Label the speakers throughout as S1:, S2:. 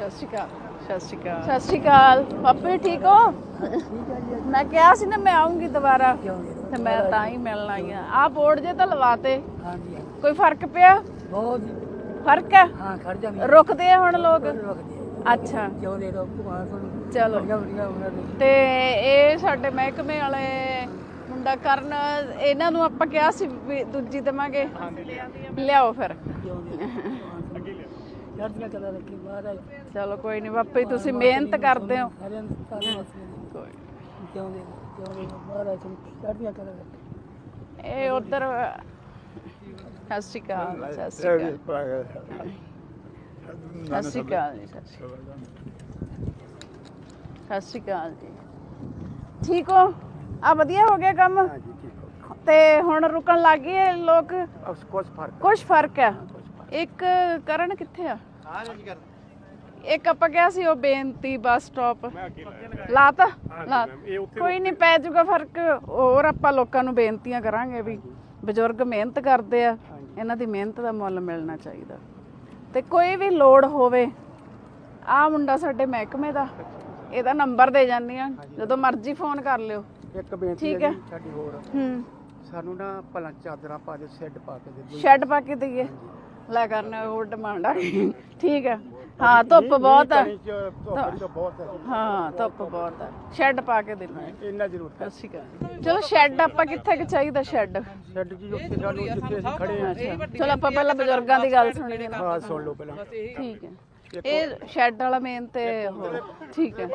S1: ਸਤਿ ਸ਼੍ਰੀ ਅਕਾਲ। ਸਤਿ ਸ਼੍ਰੀ ਅਕਾਲ। ਸਤਿ ਸ਼੍ਰੀ ਅਕਾਲ। ਪਾਪਾ ਜੀ ਠੀਕ ਹੋ? ਮੈਂ ਕਿਹਾ ਸੀ ਨਾ ਮੈਂ ਆਉਂਗੀ ਦੁਬਾਰਾ ਤੇ ਮੈਂ ਤਾਂ ਹੀ ਮਿਲਣ ਆਈ ਆ ਆਹ ਬੋਰਡ ਜੇ ਤਾਂ ਲਵਾਤੇ।
S2: ਹਾਂਜੀ।
S1: ਕੋਈ ਫ਼ਰਕ ਪਿਆ?
S2: ਬਹੁਤ
S1: ਫ਼ਰਕ ਹੈ?
S2: ਹਾਂ ਖੜ ਜਾਂਦੇ
S1: ਰੁਕਦੇ ਆ ਹੁਣ ਲੋਕ? ਅੱਛਾ।
S2: ਕਿਉਂ ਦੇ ਦੋ?
S1: ਚਲੋ। ਤੇ ਇਹ ਸਾਡੇ ਮਹਿਕਮੇ ਵਾਲੇ ਮੁੰਡਾ ਕਰਨ ਇਹਨਾਂ ਨੂੰ ਆਪਾਂ ਕਿਹਾ ਸੀ ਦੂਜੀ ਦੇਵਾਂਗੇ। ਲਿਆਓ ਫਿਰ।
S2: ਚੜ੍ਹਦੀਆਂ ਕਲਾ ਰੱਖੀ ਮਹਾਰਾਜ।
S1: ਚਲੋ ਕੋਈ ਨਹੀਂ ਬਾਪਾ ਤੁਸੀਂ ਮਿਹਨਤ ਕਰਦੇ ਹੋ।
S2: ਸਾਰਿਆਂ ਨੂੰ ਸਾਰੇ ਵਾਸੀਆਂ ਨੂੰ
S1: ਕੋਈ
S2: ਕਿਉਂ ਦੇ ਕਿਉਂ ਦੇ ਮਹਾਰਾਜ ਤੁਹਾਨੂੰ ਚੜ੍ਹਦੀਆਂ ਕਲਾ ਰੱਖੀ।
S1: ਇਹ ਉਧਰ ਸਤਿ ਸ਼੍ਰੀ ਅਕਾਲ ਸਤਿ ਸ਼੍ਰੀ ਅਕਾਲ। ਸਤਿ ਸ਼੍ਰੀ ਅਕਾਲ ਜੀ ਸਤਿ ਸ਼੍ਰੀ ਅਕਾਲ। ਸਤਿ ਸ਼੍ਰੀ ਅਕਾਲ ਜੀ। ਠੀਕ ਹੋ? ਆ ਵਧੀਆ ਹੋ ਗਿਆ ਕੰਮ? ਤੇ ਹੁਣ ਰੁਕਣ ਲੱਗ ਗਏ ਲੋਕ?
S2: ਕੁਝ ਫ਼ਰਕ
S1: ਕੁਝ ਫ਼ਰਕ ਹੈ ਇੱਕ ਕਰਨ ਕਿੱਥੇ ਆ? ਇੱਕ ਆਪਾਂ ਕਿਹਾ ਸੀ ਉਹ ਬੇਨਤੀ ਬੱਸ ਸਟਾਪ। ਲਾਤਾ? ਲਾ ਕੋਈ ਨਹੀਂ ਪੈ ਜਾਊਗਾ ਫ਼ਰਕ। ਹੋਰ ਆਪਾਂ ਲੋਕਾਂ ਨੂੰ ਬੇਨਤੀਆਂ ਕਰਾਂਗੇ ਵੀ ਬਜ਼ੁਰਗ ਮਿਹਨਤ ਕਰਦੇ ਆ। ਇਹਨਾਂ ਦੀ ਮਿਹਨਤ ਦਾ ਮੁੱਲ ਮਿਲਣਾ ਚਾਹੀਦਾ। ਤੇ ਕੋਈ ਵੀ ਲੋੜ ਹੋਵੇ ਆ ਮੁੰਡਾ ਸਾਡੇ ਮਹਿਕਮੇ ਦਾ। ਇਹਦਾ ਨੰਬਰ ਦੇ ਜਾਂਦੀ ਆ। ਜਦੋਂ ਮਰਜ਼ੀ ਫੋਨ ਕਰ ਲਿਓ।
S2: ਇੱਕ ਬੇਨਤੀ
S1: ਠੀਕ ਹੈ
S2: ਸਾਡੀ ਹੋਰ।
S1: ਹੂੰ।
S2: ਸਾਨੂੰ ਨਾ ਭਲਾ ਚਾਦਰਾਂ ਪਾ ਦੇ ਸੈੱਡ ਪਾ ਕੇ ਦੇ
S1: ਸ਼ੈੱਡ ਪਾ ਕੇ ਦਈਏ। ਲੈ ਕਰਨਾ ਉਹ ਡਿਮਾਂਡ ਆ ਗਈ ਠੀਕ ਹੈ। ਹਾਂ ਧੁੱਪ ਬਹੁਤ ਹੈ।
S2: ਬਹੁਤ
S1: ਹਾਂ ਧੁੱਪ ਬਹੁਤ ਹੈ। ਸ਼ੈੱਡ ਪਾ ਕੇ ਦੇਣਾ ਹੈ।
S2: ਇੰਨਾ ਜ਼ਰੂਰ।
S1: ਸਤਿ ਸ਼੍ਰੀ ਅਕਾਲ ਚਲੋ ਸ਼ੈੱਡ ਆਪਾਂ ਕਿੱਥੇ ਕਿ ਚਾਹੀਦਾ ਸ਼ੈੱਡ?
S2: ਸੈੱਡ ਜੀ ਉੱਥੇ ਸਾਨੂੰ ਜਿੱਥੇ ਅਸੀਂ ਖੜੇ ਹਾਂ।
S1: ਅੱਛਾ ਚਲੋ ਆਪਾਂ ਪਹਿਲਾਂ ਬਜ਼ੁਰਗਾਂ ਦੀ ਗੱਲ ਸੁਣੀਏ ਨਾ।
S2: ਹਾਂ ਸੁਣ ਲਓ ਪਹਿਲਾਂ।
S1: ਠੀਕ ਹੈ। ਇਹ ਸ਼ੈੱਡ ਵਾਲਾ ਮੇਨ ਤੇ ਉਹ ਠੀਕ ਹੈ।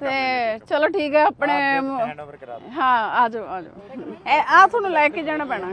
S1: ਤੇ ਚਲੋ ਠੀਕ ਹੈ ਆਪਣੇ ਹਾਂ ਆ ਜਾਓ ਆ ਜਾਓ। ਇਹ ਆ ਤੁਹਾਨੂੰ ਲੈ ਕੇ ਜਾਣਾ ਪੈਣਾ।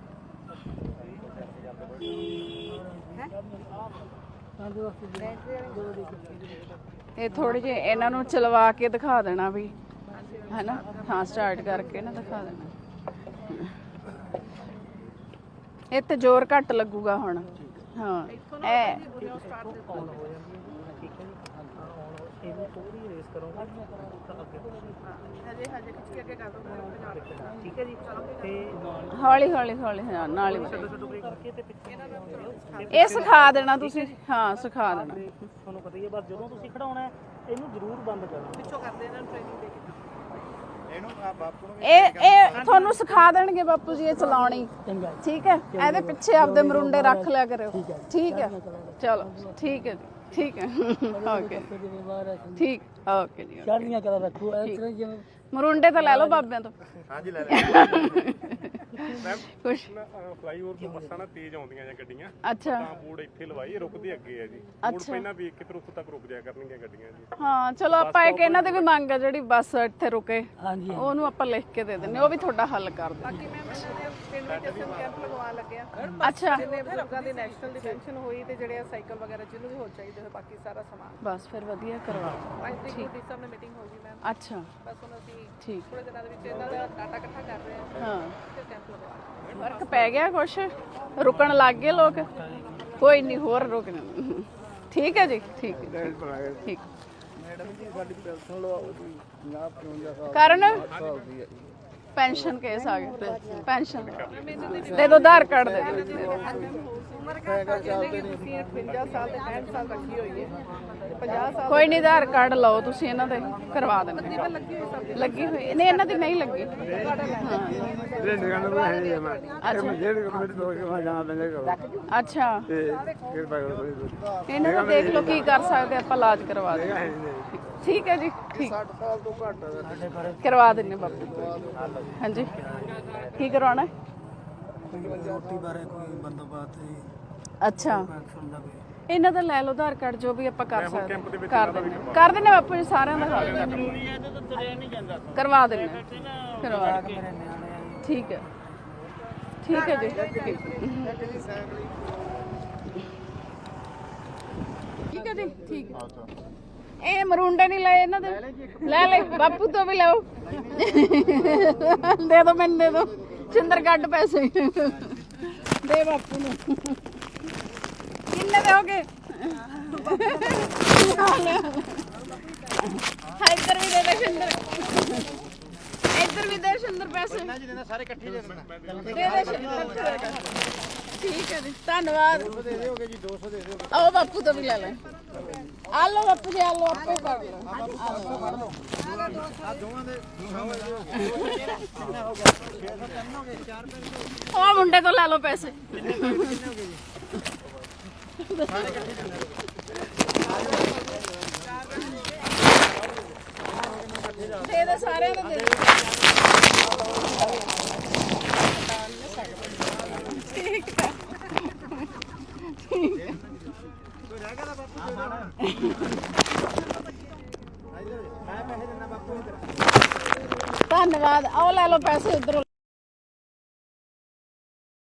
S1: ਇਹ ਥੋੜੇ ਜਿਹੇ ਇਹਨਾਂ ਨੂੰ ਚਲਵਾ ਕੇ ਦਿਖਾ ਦੇਣਾ ਵੀ, ਹੈਨਾ? ਹਾਂ ਸਟਾਰਟ ਕਰਕੇ ਨਾ ਦਿਖਾ ਦੇਣਾ। ਇਹ ਤੇ ਜ਼ੋਰ ਘੱਟ ਲੱਗੂਗਾ ਹੁਣ। ਹਾਂ ਇਹ
S2: ਇਹਨੂੰ ਥੋੜੀ ਰੇਸ ਕਰੋਗੇ ਠੀਕ ਹੈ ਜੀ? ਤੇ
S1: ਹੌਲੀ ਹੌਲੀ ਹੌਲੀ ਹਾਂ ਨਾਲ ਹੀ ਵਧੇ।
S2: ਕਰਕੇ ਤੇ ਪਿੱਛੇ
S1: ਇਹ ਸਿਖਾ ਦੇਣਾ ਤੁਸੀਂ। ਹਾਂ ਸਿਖਾ ਦੇਣਾ।
S2: ਤੁਹਾਨੂੰ ਪਤਾ ਹੀ ਹੈ ਬਸ ਜਦੋਂ ਤੁਸੀਂ ਖੜਾਉਣਾ ਹੈ, ਇਹਨੂੰ ਜ਼ਰੂਰ ਬੰਦ ਕਰਨਾ ਪਿੱਛੋਂ ਕਰਦੇ ਇਹਨਾਂ ਨੂੰ ਟ੍ਰੇਨਿੰਗ ਦੇ ਕੇ।
S1: ਇਹ ਇਹ ਤੁਹਾਨੂੰ ਸਿਖਾ ਦੇਣਗੇ ਬਾਪੂ ਜੀ ਇਹ ਚਲਾਉਣੀ।
S2: ਚੰਗਾ
S1: ਠੀਕ ਹੈ? ਇਹਦੇ ਪਿੱਛੇ ਆਪਦੇ ਮਰੁੰਡੇ ਰੱਖ ਲਿਆ ਕਰਿਓ। ਠੀਕ ਹੈ ਚਲੋ ਠੀਕ ਹੈ ਜੀ। ਠੀਕ ਹੈ। ਓਕੇ ਠੀਕ ਓਕੇ ਜੀ
S2: ਚੜ੍ਹਦੀਆਂ ਕਲਾ ਰੱਖੋ ਇਸ ਤਰ੍ਹਾਂ ਜਿਵੇਂ
S1: ਮਰੁੰਡੇ ਤਾਂ ਲੈ ਲਓ ਬਾਬਿਆਂ ਤੋਂ।
S3: ਹਾਂਜੀ ਲੈ
S1: ਕੁਛ
S3: ਫਲਾਈਓਵਰ ਤੋਂ ਬੱਸਾਂ ਨਾ ਤੇਜ਼ ਆਉਂਦੀਆਂ ਜਾਂ ਗੱਡੀਆਂ।
S1: ਅੱਛਾ।
S3: ਤਾਂ ਬੋਰਡ ਇੱਥੇ ਲਵਾਈ ਰੁਕਦੇ ਅੱਗੇ ਆ ਜੀ। ਬੋਰਡ
S1: ਅੱਛਾ।
S3: ਪਹਿਲਾਂ ਵੀ ਕਿਤੇ ਰੁਕ ਤੱਕ ਰੁਕ ਜਾਇਆ ਕਰਨਗੀਆਂ ਗੱਡੀਆਂ ਜੀ।
S1: ਹਾਂ ਚਲੋ ਆਪਾਂ ਇੱਕ ਇਹਨਾਂ ਦੇ ਵੀ ਮੰਗ ਆ ਜਿਹੜੀ ਬੱਸ ਇੱਥੇ ਰੁਕੇ।
S2: ਹਾਂਜੀ
S1: ਉਹਨੂੰ ਆਪਾਂ ਲਿਖ ਕੇ ਦੇ ਦਿੰਨੇ ਉਹ ਵੀ ਤੁਹਾਡਾ ਹੱਲ ਕਰ ਦੇ
S4: ਬਾਕੀ ਮੈਂ ਪਿੰਡ ਵਿੱਚ ਅਸੀਂ ਕੈਂਪ ਲਗਵਾਉਣ ਲੱਗਿਆ
S1: ਅੱਛਾ।
S4: ਜਿੰਨੇ ਬਜ਼ੁਰਗਾਂ ਦੀ ਨੈਸ਼ਨਲ ਡਿਫੈਂਸ਼ਨ ਹੋਈ ਤੇ ਜਿਹੜੇ ਆ ਸਾਈਕਲ ਵਗੈਰਾ ਜਿਹਨੂੰ ਵੀ ਹੋਰ ਚਾਹੀਦੇ ਹੋਏ ਬਾਕੀ ਸਾਰਾ ਸਮਾਨ।
S1: ਬਸ ਫਿਰ ਵਧੀਆ ਕਰਵਾ
S4: ਅੱਜ ਤੱਕ ਡੀ ਸਾਹਿਬ ਨਾਲ ਮੀਟਿੰਗ ਹੋ ਗਈ ਮੈਮ
S1: ਅੱਛਾ।
S4: ਬਸ ਹੁਣ ਅਸੀਂ
S1: ਠੀਕ।
S4: ਥੋੜੇ ਦਿਨਾਂ ਦੇ ਵਿੱਚ ਇਹਨਾਂ ਦਾ ਡਾਟਾ ਇਕੱਠਾ ਕਰ ਰਹੇ ਹਾਂ।
S1: ਹਾਂ।
S4: ਫਿਰ ਲਗਵਾ
S1: ਫ਼ਰਕ ਪੈ ਗਿਆ ਕੁਛ? ਰੁਕਣ ਲੱਗ ਗਏ ਲੋਕ। ਕੋਈ ਨਹੀਂ ਹੋਰ ਰੁਕ ਜਾਣ ਠੀਕ ਹੈ ਜੀ ਠੀਕ ਹੈ ਠੀਕ।
S2: ਮੈਡਮ ਜੀ ਸਾਡੀ ਗੱਲ ਸੁਣ ਲਓ ਨਾ ਪਰੁੰਜਾ ਸਾਹਿਬ
S1: ਕਰਨ? ਪੈਨਸ਼ਨ ਕੇਸ ਆ ਗਿਆ। ਪੈਨਸ਼ਨ। ਦੇ ਦੋ ਆਧਾਰ ਕਾਰਡ ਦੇ ਦਿਓ
S4: ਉਮਰ ਘੱਟ ਜਿੰਦਗੀ ਤੁਸੀਂ 58 ਸਾਲ ਤੇ 65 ਸਾਲ ਰੱਖੀ ਹੋਈ ਹੈ 50 ਸਾਲ
S1: ਕੋਈ ਨਹੀਂ ਆਧਾਰ ਕਾਰਡ ਲਓ ਤੁਸੀਂ ਇਹਨਾਂ ਦੇ ਕਰਵਾ ਦਿੰਦੇ ਹਾਂ।
S4: ਲੱਗੀ ਹੋਈ ਸਭ
S1: ਲੱਗੀ ਹੋਈ ਨਹੀਂ ਇਹਨਾਂ ਦੀ ਨਹੀਂ ਲੱਗੀ।
S2: ਨੂੰ ਹੈ। ਮੈਂ
S1: ਅੱਛਾ।
S2: ਜਿਹੜੇ ਕਮੇਟੀ ਤੋਂ ਕਿ ਮੈਂ ਜਾਣਾ ਪੈਂਦਾ ਕਰੋ
S1: ਅੱਛਾ।
S2: ਤੇ ਕਿਰਪਾ ਕਰੋ ਥੋੜੀ ਥੋੜੀ
S1: ਇਹਨਾਂ ਦਾ ਦੇਖ ਲਓ ਕੀ ਕਰ ਸਕਦੇ ਆਪਾਂ ਇਲਾਜ ਕਰਵਾ ਦੇ ਠੀਕ ਹੈ ਜੀ ਠੀਕ।
S2: 60 ਸਾਲ ਤੋਂ ਘੱਟ ਸਾਡੇ ਬਾਰੇ
S1: ਕਰਵਾ ਦਿੰਨੇ ਬਾਪੂ ਹਾਂਜੀ। ਕੀ ਕਰਵਾਉਣਾ? ਹੈ?
S2: ਰੋਟੀ ਬਾਰੇ ਕੋਈ ਬੰਦੋਬਸਤ
S1: ਅੱਛਾ।
S2: ਸੁਣਦਾ ਕੋਈ।
S1: ਇਹਨਾਂ ਦਾ ਲੈ ਲਓ ਆਧਾਰ ਕਾਰਡ ਜੋ ਵੀ ਆਪਾਂ ਕਰ ਸਕਦੇ ਹਾਂ। ਕਰ ਦਿੰਨੇ ਕਰ ਦਿੰਨੇ ਬਾਪੂ ਜੀ ਸਾਰਿਆਂ ਦਾ ਕਰਵਾ ਦਿੰਨੇ ਕਰਵਾ ਦਿੰਨੇ। ਠੀਕ ਹੈ। ਠੀਕ ਹੈ ਜੀ। ਠੀਕ ਠੀਕ ਹੈ ਜੀ। ਠੀਕ ਹੈ। ਇਹ ਮਰੂੰਡੇ ਨਹੀਂ ਲਏ ਇਹਨਾਂ ਦੇ। ਲੈ ਲੈ ਬਾਪੂ ਤੋਂ ਵੀ ਲਓ। ਦੇ ਦੋ ਮੈਨੂੰ ਦੇ ਦੋ। ਚਿੰਦਰ ਕੱਢ ਪੈਸੇ। ਦੇ ਬਾਪੂ ਨੂੰ। ਕਿੰਨੇ ਦੇ ਹੋਗੇ? ਇੱਧਰ ਵੀ ਦੇ ਦੇ ਇੱਧਰ ਵੀ ਦੇ ਸ਼ਿੰਦਰ ਪੈਸੇ।
S5: ਸਾਰੇ ਇਕੱਠੇ ਦੇ
S1: ਦੇ ਦੇ ਸ਼ਿੰਦਰ ਠੀਕ ਹੈ ਜੀ, ਧੰਨਵਾਦ।
S5: ਦੇ ਦਿਓਗੇ ਜੀ 200 ਦੇ ਦਿਓਗੇ
S1: ਆਓ ਬਾਪੂ ਤੋਂ ਵੀ ਲੈ ਲੈ। ਆ ਲਓ ਬਾਪੂ ਜੀ, ਆ ਲਓ ਆਪੇ ਕਰ ਲਓ।
S5: ਆ ਦੋਵਾਂ ਦੇ 200 ਹੋ ਗਏ ਕਿੰਨਾ ਹੋ ਗਿਆ 603 ਹੋ ਗਏ 4 ਪੈਸੇ
S1: ਉਹ ਮੁੰਡੇ ਤੋਂ ਲੈ ਲਓ ਪੈਸੇ। ਦੇ ਦੇ ਸਾਰਿਆਂ ਦੇ ਦੇ ਠੀਕ ਹੈ
S5: ਮੈਂ ਪੈਸੇ ਦਿੰਦਾ ਬਾਪੂ ਨੂੰ
S1: ਧੰਨਵਾਦ। ਆਓ ਲੈ ਲਓ ਪੈਸੇ ਉਧਰੋਂ।